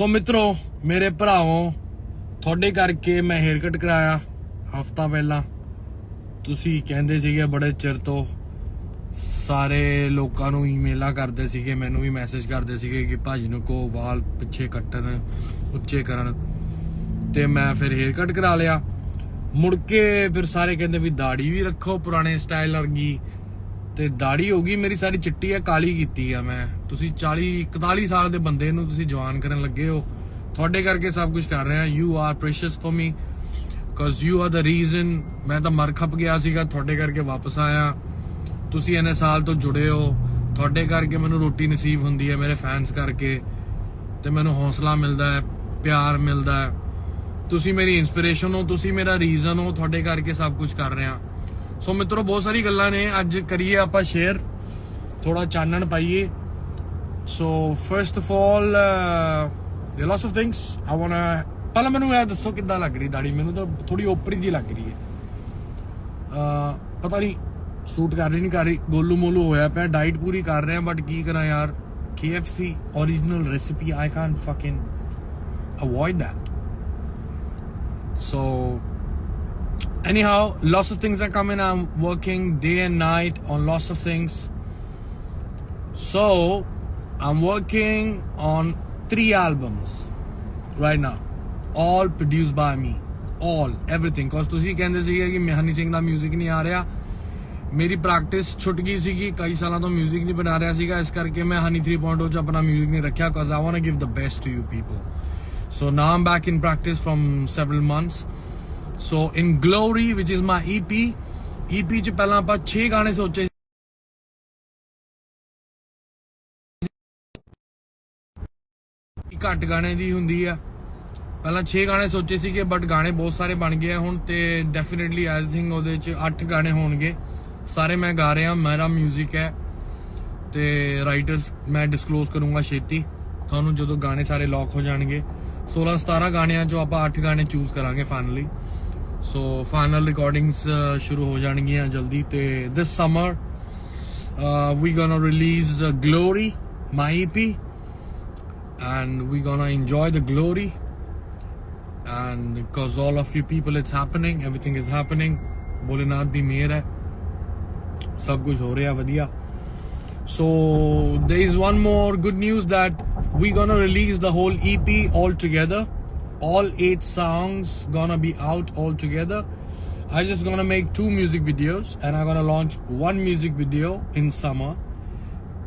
ਸੋ ਮਿੱਤਰੋ, ਮੇਰੇ ਭਰਾਵੋ, ਤੁਹਾਡੇ ਕਰਕੇ ਮੈਂ ਹੇਅਰ ਕੱਟ ਕਰਾਇਆ ਹਫਤਾ ਪਹਿਲਾਂ। ਤੁਸੀਂ ਕਹਿੰਦੇ ਸੀਗੇ ਬੜੇ ਚਿਰ ਤੋਂ ਸਾਰੇ ਲੋਕਾਂ ਨੂੰ ਈਮੇਲਾਂ ਕਰਦੇ ਸੀਗੇ, ਮੈਨੂੰ ਵੀ ਮੈਸੇਜ ਕਰਦੇ ਸੀਗੇ ਕਿ ਭਾਜੀ ਨੂੰ ਕੋ ਵਾਲ ਪਿੱਛੇ ਕੱਟਣ, ਉੱਚੇ ਕਰਨ। ਤੇ ਮੈਂ ਫਿਰ ਹੇਅਰ ਕੱਟ ਕਰਾ ਲਿਆ। ਮੁੜ ਕੇ ਫਿਰ ਸਾਰੇ ਕਹਿੰਦੇ ਵੀ ਦਾੜੀ ਵੀ ਰੱਖੋ ਪੁਰਾਣੇ ਸਟਾਈਲ ਵਰਗੀ। ਤੇ ਦਾੜੀ ਹੋ ਗਈ, ਮੇਰੀ ਸਾਰੀ ਚਿੱਟੀ ਆ, ਕਾਲੀ ਕੀਤੀ ਆ ਮੈਂ। ਤੁਸੀਂ 40 41 ਸਾਲ ਦੇ ਬੰਦੇ ਨੂੰ ਤੁਸੀਂ ਜਵਾਨ ਕਰਨ ਲੱਗੇ ਹੋ। ਤੁਹਾਡੇ ਕਰਕੇ ਸਭ ਕੁਝ ਕਰ ਰਿਹਾ you are precious for me cuz you are the reason ਮੈਂ ਤਾਂ ਮਰ ਖਪ ਗਿਆ ਸੀਗਾ, ਤੁਹਾਡੇ ਕਰਕੇ ਵਾਪਸ ਆਇਆ। ਤੁਸੀਂ ਇੰਨੇ ਸਾਲ ਤੋਂ ਜੁੜੇ ਹੋ, ਤੁਹਾਡੇ ਕਰਕੇ ਮੈਨੂੰ ਰੋਟੀ ਨਸੀਬ ਹੁੰਦੀ ਹੈ ਮੇਰੇ ਫੈਨਸ ਕਰਕੇ, ਤੇ ਮੈਨੂੰ ਹੌਸਲਾ ਮਿਲਦਾ ਹੈ, ਪਿਆਰ ਮਿਲਦਾ ਹੈ। ਤੁਸੀਂ ਮੇਰੀ ਇਨਸਪੀਰੇਸ਼ਨ ਹੋ, ਤੁਸੀਂ ਮੇਰਾ ਰੀਜ਼ਨ ਹੋ, ਤੁਹਾਡੇ ਕਰਕੇ ਸਭ ਕੁਝ ਕਰ ਰਿਹਾ। ਸੋ ਮਿੱਤਰੋ, ਬਹੁਤ ਸਾਰੀ ਗੱਲਾਂ ਨੇ। ਅੱਜ ਕਰੀਏ ਆਪਾਂ ਸ਼ੇਅਰ ਥੋੜਾ ਚਾਨਣ ਪਾਈਏ। So first of all there lots of things. I want to ਪਹਿਲਾਂ ਮੈਨੂੰ ਇਹ ਦੱਸੋ ਕਿੱਦਾਂ ਲੱਗ ਰਹੀ ਦਾੜੀ? ਮੈਨੂੰ ਤਾਂ ਥੋੜੀ ਓਪਰੀ ਜੀ ਲੱਗ ਰਹੀ ਹੈ। ਅਹ, ਪਤਾ ਨਹੀਂ ਸੂਟ ਕਰ ਰਹੀ, ਨਹੀਂ ਕਰ ਰਹੀ। ਗੋਲੂ ਮੋਲੂ ਹੋਇਆ ਪਿਆ ਡਾਈਟ ਪੂਰੀ ਕਰ ਰਹੇ ਆ ਬਟ ਕੀ ਕਰਾਂ ਯਾਰ? KFC original recipe, I can't fucking avoid that. So anyhow lots of things are coming i'm working day and night on lots of things so i'm working on three albums right now all produced by me all everything cause ਤੁਸੀਂ ਕਹਿੰਦੇ ਸੀਗੇ ਕਿ ਮਹਾਨੀ ਸਿੰਘ ਦਾ 뮤직 ਨਹੀਂ ਆ ਰਿਹਾ ਮੇਰੀ practice ਛੁੱਟ ਗਈ ਸੀਗੀ ਕਈ ਸਾਲਾਂ ਤੋਂ 뮤직 ਨਹੀਂ ਬਣਾ ਰਿਹਾ ਸੀਗਾ ਇਸ ਕਰਕੇ ਮੈਂ ਹਨੀ 3.0 ਚ ਆਪਣਾ 뮤직 ਨਹੀਂ ਰੱਖਿਆ cause i want to give the best to you people so now i'm back in practice from several months so, in glory, which is my ep ep ਚ ਪਹਿਲਾਂ ਆਪਾਂ 6 ਗਾਣੇ ਸੋਚੇ ਸੀ। ਘੱਟ ਗਾਣੇ ਦੀ ਹੁੰਦੀ ਆ। ਪਹਿਲਾਂ 6 ਗਾਣੇ ਸੋਚੇ ਸੀਗੇ ਬਟ ਗਾਣੇ ਬਹੁਤ ਸਾਰੇ ਬਣ ਗਏ ਆ ਹੁਣ ਤੇ ਡੈਫੀਨਿਟਲੀ ਆਈ ਥਿੰਕ ਉਹਦੇ ਚ 8 ਗਾਣੇ ਹੋਣਗੇ। ਸਾਰੇ ਮੈਂ ਗਾ ਰਿਹਾ, ਮੇਰਾ 뮤직 ਹੈ। ਤੇ ਰਾਈਟਰਸ ਮੈਂ ਡਿਸਕਲੋਜ਼ ਕਰੂੰਗਾ ਛੇਤੀ। ਤੁਹਾਨੂੰ ਜਦੋਂ ਗਾਣੇ ਸਾਰੇ ਲੌਕ ਹੋ ਜਾਣਗੇ। 16 17 ਗਾਣਿਆਂ ਚੋਂ ਆਪਾਂ 8 ਗਾਣੇ ਚੂਜ਼ ਕਰਾਂਗੇ ਫਾਈਨਲੀ ਸੋ ਫਾਈਨਲ ਰਿਕਾਰਡਿੰਗਸ ਸ਼ੁਰੂ ਹੋ ਜਾਣਗੀਆਂ ਜਲਦੀ ਤੇ this summer we gonna release Glory my EP and we're gonna enjoy the glory and because all of you people it's happening everything is happening Bholenath ਦੀ ਮਿਹਰ ਹੈ ਸਭ ਕੁਝ ਹੋ ਰਿਹਾ ਵਧੀਆ so there is one more good news that we're gonna release the whole EP all together All eight songs gonna be out all together I just gonna make two music videos and I'm gonna launch one music video in summer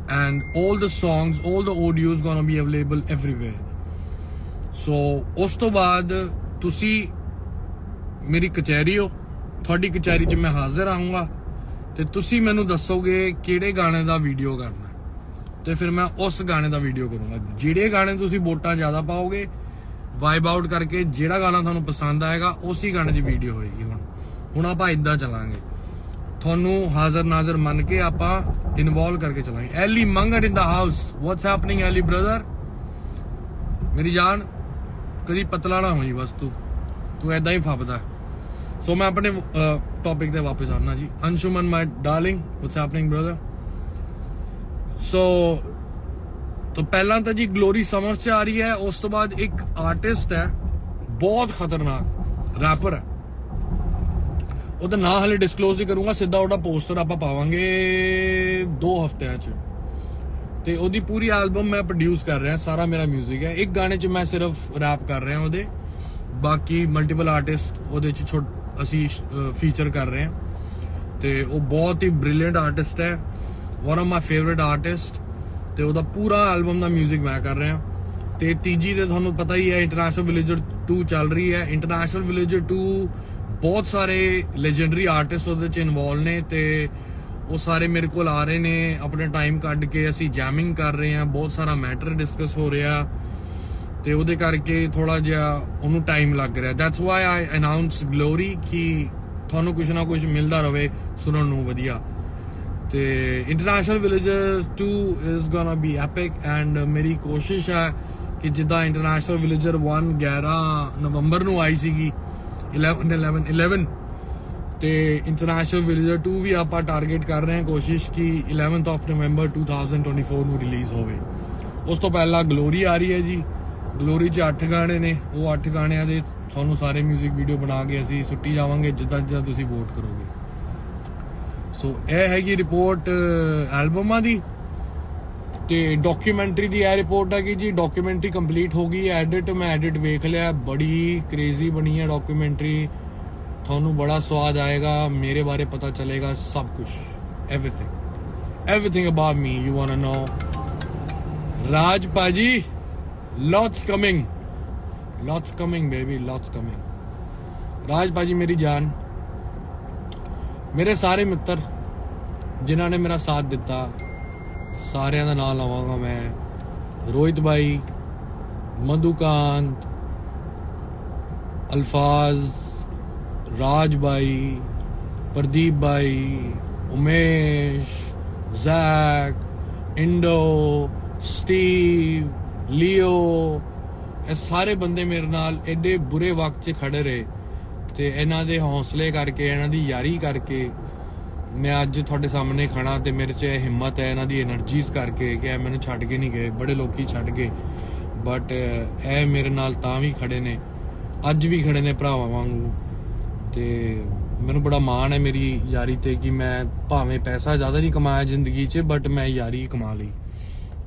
and all the songs, all the audios gonna be available everywhere. So ਉਸ ਤੋਂ ਬਾਅਦ ਤੁਸੀਂ ਮੇਰੀ ਕਚਹਿਰੀ ਹੋ ਤੁਹਾਡੀ ਕਚਹਿਰੀ 'ਚ ਮੈਂ ਹਾਜ਼ਰ ਆਉਂਗਾ ਤੇ ਤੁਸੀਂ ਮੈਨੂੰ ਦੱਸੋਗੇ ਕਿਹੜੇ ਗਾਣੇ ਦਾ ਵੀਡੀਓ ਕਰਨਾ ਹੈ। ਤੇ ਫਿਰ ਮੈਂ ਉਸ ਗਾਣੇ ਦਾ ਵੀਡੀਓ ਕਰੂੰਗਾ ਜਿਹੜੇ ਗਾਣੇ ਤੁਸੀਂ ਵੋਟਾਂ ਜ਼ਿਆਦਾ ਪਾਓਗੇ ਵਾਈਬ ਆਊਟ ਕਰਕੇ ਜਿਹੜਾ ਗਾਣਾ ਤੁਹਾਨੂੰ ਪਸੰਦ ਆਏਗਾ, ਉਸੇ ਗਾਣੇ ਦੀ ਵੀਡੀਓ ਹੋਏਗੀ ਹੁਣ। ਹੁਣ ਆਪਾਂ ਇਦਾਂ ਚੱਲਾਂਗੇ। ਤੁਹਾਨੂੰ ਹਾਜ਼ਰ ਨਾਜ਼ਰ ਮੰਨ ਕੇ ਆਪਾਂ ਇਨਵੋਲਵ ਕਰਕੇ ਚਲਾਂਗੇ। Elly Mangat in the house what's happening Elly brother ਮੇਰੀ ਜਾਨ, ਕਦੀ ਪਤਲਾ ਨਾ ਹੋਈ ਬਸ ਤੂੰ ਤੂੰ ਐਦਾਂ ਹੀ ਫੱਬਦਾ। ਸੋ ਮੈਂ ਆਪਣੇ ਟੌਪਿਕ ਤੇ ਵਾਪਸ ਆਉਣਾ ਜੀ। Anshuman my darling what's happening brother so ਤਾਂ ਪਹਿਲਾਂ ਤਾਂ ਜੀ ਗਲੋਰੀ ਸਮਰ ਚ ਆ ਰਹੀ ਹੈ, ਉਸ ਤੋਂ ਬਾਅਦ ਇੱਕ ਆਰਟਿਸਟ ਹੈ, ਬਹੁਤ ਖਤਰਨਾਕ ਰੈਪਰ ਹੈ। ਉਹਦਾ ਨਾਂ ਹਲੇ ਡਿਸਕਲੋਜ਼ ਨਹੀਂ ਕਰੂੰਗਾ, ਸਿੱਧਾ ਉਹਦਾ ਪੋਸਟਰ ਆਪਾਂ ਪਾਵਾਂਗੇ 2 ਹਫ਼ਤਿਆਂ 'ਚ। ਤੇ ਉਹਦੀ ਪੂਰੀ ਐਲਬਮ ਮੈਂ ਪ੍ਰੋਡਿਊਸ ਕਰ ਰਿਹਾ, ਸਾਰਾ ਮੇਰਾ 뮤직 ਹੈ। ਇੱਕ ਗਾਣੇ 'ਚ ਮੈਂ ਸਿਰਫ ਰੈਪ ਕਰ ਰਿਹਾ ਉਹਦੇ, ਬਾਕੀ ਮਲਟੀਪਲ ਆਰਟਿਸਟ ਉਹਦੇ 'ਚ ਛੋਟ ਅਸੀਂ ਫੀਚਰ ਕਰ ਰਹੇ ਹਾਂ। ਤੇ ਉਹ ਬਹੁਤ ਹੀ ਬ੍ਰਿਲੀਅੰਟ ਆਰਟਿਸਟ ਹੈ one of my favourite artist ਤੇ ਉਹਦਾ ਪੂਰਾ ਐਲਬਮ ਦਾ 뮤직 ਮੈਂ ਕਰ ਰਿਹਾ। ਤੇ ਤੀਜੀ ਤੇ ਤੁਹਾਨੂੰ ਪਤਾ ਹੀ ਹੈ ਇੰਟਰਨੈਸ਼ਨਲ ਵਿਲੇਜਰ 2 ਚੱਲ ਰਹੀ ਹੈ। ਇੰਟਰਨੈਸ਼ਨਲ ਵਿਲੇਜਰ 2 ਬਹੁਤ ਸਾਰੇ ਲੈਜੈਂਡਰੀ ਆਰਟਿਸਟ ਉਹਦੇ ਚ ਇਨਵੋਲ ਨੇ ਤੇ ਉਹ ਸਾਰੇ ਮੇਰੇ ਕੋਲ ਆ ਰਹੇ ਨੇ। ਆਪਣੇ ਟਾਈਮ ਕੱਢ ਕੇ ਅਸੀਂ ਜੈਮਿੰਗ ਕਰ ਰਹੇ ਹਾਂ। ਬਹੁਤ ਸਾਰਾ ਮੈਟਰ ਡਿਸਕਸ ਹੋ ਰਿਹਾ। ਤੇ ਉਹਦੇ ਕਰਕੇ ਥੋੜਾ ਜਿਹਾ ਉਹਨੂੰ ਟਾਈਮ ਲੱਗ ਰਿਹਾ। That's why I announce glory ਕਿ ਤੁਹਾਨੂੰ ਕੁਝ ਨਾ ਕੁਝ ਮਿਲਦਾ ਰਹੇ ਸੁਣਨ ਨੂੰ ਵਧੀਆ। ਤੇ international villager 2 is gonna be epic and ਮੇਰੀ ਕੋਸ਼ਿਸ਼ ਹੈ ਕਿ ਜਿੱਦਾਂ ਇੰਟਰਨੈਸ਼ਨਲ ਵਿਲੇਜਰ 1 11 ਨਵੰਬਰ ਨੂੰ ਆਈ ਸੀਗੀ 11 11 11 ਤੇ ਇੰਟਰਨੈਸ਼ਨਲ ਵਿਲੇਜਰ 2 ਵੀ ਆਪਾਂ ਟਾਰਗੇਟ ਕਰ ਰਹੇ ਹਾਂ, ਕੋਸ਼ਿਸ਼ ਕਿ 11th ਆਫ ਨਵੰਬਰ 2024 ਨੂੰ ਰਿਲੀਜ਼ ਹੋਵੇ। ਉਸ ਤੋਂ ਪਹਿਲਾਂ ਗਲੋਰੀ ਆ ਰਹੀ ਹੈ ਜੀ ਗਲੋਰੀ 'ਚ 8 ਗਾਣੇ ਨੇ, ਉਹ 8 ਗਾਣਿਆਂ ਦੇ ਤੁਹਾਨੂੰ ਸਾਰੇ 뮤직 ਵੀਡੀਓ ਬਣਾ ਕੇ ਅਸੀਂ ਸੁੱਟੀ ਜਾਵਾਂਗੇ, ਜਿੱਦਾਂ ਜਿੱਦਾਂ ਤੁਸੀਂ ਵੋਟ ਕਰੋਗੇ। ਸੋ ਇਹ ਹੈਗੀ ਰਿਪੋਰਟ ਐਲਬਮਾਂ ਦੀ ਤੇ ਡਾਕੂਮੈਂਟਰੀ ਦੀ ਇਹ ਰਿਪੋਰਟ ਆ ਕਿ ਜੀ। ਡਾਕੂਮੈਂਟਰੀ ਕੰਪਲੀਟ ਹੋ ਗਈ ਹੈ ਐਡਿਟ ਮੈਂ ਐਡਿਟ ਵੇਖ ਲਿਆ। ਬੜੀ ਕ੍ਰੇਜ਼ੀ ਬਣੀ ਹੈ ਡਾਕੂਮੈਂਟਰੀ ਤੁਹਾਨੂੰ ਬੜਾ ਸਵਾਦ ਆਏਗਾ, ਮੇਰੇ ਬਾਰੇ ਪਤਾ ਚਲੇਗਾ ਸਭ ਕੁਝ everything everything about me you want to know Raj paaji lots coming lots coming baby lots coming Raj paaji ਮੇਰੀ ਜਾਨ। ਮੇਰੇ ਸਾਰੇ ਮਿੱਤਰ, ਜਿਨ੍ਹਾਂ ਨੇ ਮੇਰਾ ਸਾਥ ਦਿੱਤਾ, ਸਾਰਿਆਂ ਦਾ ਨਾਮ ਲਵਾਂਗਾ ਮੈਂ ਰੋਹਿਤ ਭਾਈ ਮਧੂਕਾਂਤ, ਅਲਫਾਜ਼, ਰਾਜ ਭਾਈ ਪ੍ਰਦੀਪ ਭਾਈ ਉਮੇਸ਼, ਜ਼ੈਕ, ਇੰਡੋ, ਸਟੀਵ, ਲਿਓ, ਇਹ ਸਾਰੇ ਬੰਦੇ ਮੇਰੇ ਨਾਲ ਐਡੇ ਬੁਰੇ ਵਕਤ 'ਚ ਖੜੇ ਰਹੇ। ਤੇ ਇਹਨਾਂ ਦੇ ਹੌਸਲੇ ਕਰਕੇ, ਇਹਨਾਂ ਦੀ ਯਾਰੀ ਕਰਕੇ ਮੈਂ ਅੱਜ ਤੁਹਾਡੇ ਸਾਹਮਣੇ ਖੜਾ ਤੇ ਮੇਰੇ 'ਚ ਇਹ ਹਿੰਮਤ ਹੈ, ਇਹਨਾਂ ਦੀ એનર્ਜੀਜ਼ ਕਰਕੇ ਕਿ ਇਹ ਮੈਨੂੰ ਛੱਡ ਕੇ ਨਹੀਂ ਗਏ, ਬੜੇ ਲੋਕੀ ਛੱਡ ਗਏ। ਬਟ ਇਹ ਮੇਰੇ ਨਾਲ ਤਾਂ ਵੀ ਖੜੇ ਨੇ, ਅੱਜ ਵੀ ਖੜੇ ਨੇ ਭਰਾਵਾਂ ਵਾਂਗੂ। ਤੇ ਮੈਨੂੰ ਬੜਾ ਮਾਣ ਹੈ ਮੇਰੀ ਯਾਰੀ ਤੇ ਕਿ ਮੈਂ ਭਾਵੇਂ ਪੈਸਾ ਜ਼ਿਆਦਾ ਨਹੀਂ ਕਮਾਇਆ ਜ਼ਿੰਦਗੀ 'ਚ ਬਟ ਮੈਂ ਯਾਰੀ ਕਮਾ ਲਈ।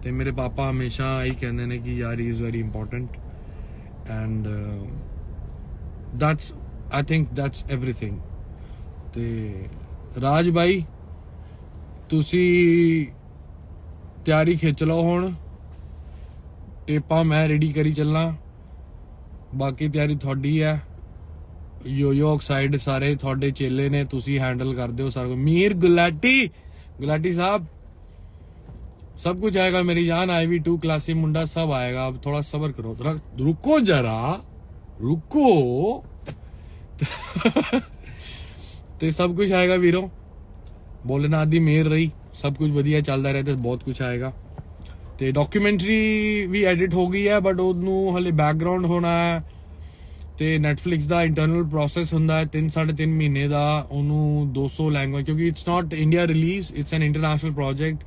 ਤੇ ਮੇਰੇ ਪਾਪਾ ਹਮੇਸ਼ਾ ਇਹੀ ਕਹਿੰਦੇ ਨੇ ਕਿ ਯਾਰੀ is very important and that's I think that's everything ਤੇ ਰਾਜ ਬਾਈ ਤੁਸੀਂ ਤਿਆਰੀ ਖਿੱਚ ਲਓ ਹੁਣ ਟੇਪਾਂ ਮੈਂ ਰੈਡੀ ਕਰੀ ਚੱਲਾਂ ਬਾਕੀ ਤਿਆਰੀ ਤੁਹਾਡੀ ਹੈ ਯੋਯੋ ਆਕਸਾਈਡ ਸਾਰੇ ਤੁਹਾਡੇ ਚੇਲੇ ਨੇ ਤੁਸੀਂ ਹੈਂਡਲ ਕਰਦੇ ਹੋ ਸਾਰਾ ਕੁਝ। ਮੀਰ ਗੁਲਾਟੀ ਗੁਲਾਟੀ ਸਾਹਿਬ सब कुछ आएगा मेरी जान आई वी टू क्लासी मुंडा सब आएगा अब थोड़ा सबर करो जरा रुको जरा रुको ਤੇ ਸਭ ਕੁਝ ਆਏਗਾ ਵੀਰੋ। ਬੋਲਨਾਥ ਦੀ ਮਿਹਰ ਰਹੀ। ਸਭ ਕੁਝ ਵਧੀਆ ਚੱਲਦਾ ਰਿਹਾ ਤੇ ਬਹੁਤ ਕੁਝ ਆਏਗਾ। ਤੇ ਡਾਕੂਮੈਂਟਰੀ ਵੀ ਐਡਿਟ ਹੋ ਗਈ ਹੈ ਬਟ ਉਹਨੂੰ ਹਲੇ ਬੈਕਗ੍ਰਾਉਂਡ ਹੋਣਾ ਹੈ। ਤੇ Netflix ਦਾ ਇੰਟਰਨਲ ਪ੍ਰੋਸੈਸ ਹੁੰਦਾ ਹੈ 3 3.5 ਮਹੀਨੇ ਦਾ। ਉਹਨੂੰ 200 ਲੈਂਗੁਏਜ ਕਿਉਂਕਿ it's not India release it's an international project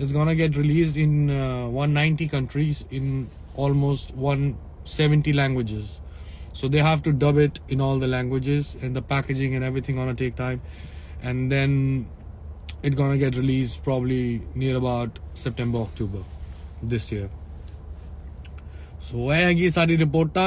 it's gonna get released in 190 countries in almost 170 languages. so they have to dub it in all the languages and the packaging and everything gonna take time and then it's gonna get released probably near about September October this year so ਇਹ ਹੈਗੀ ਸਾਰੀ ਰਿਪੋਰਟਾਂ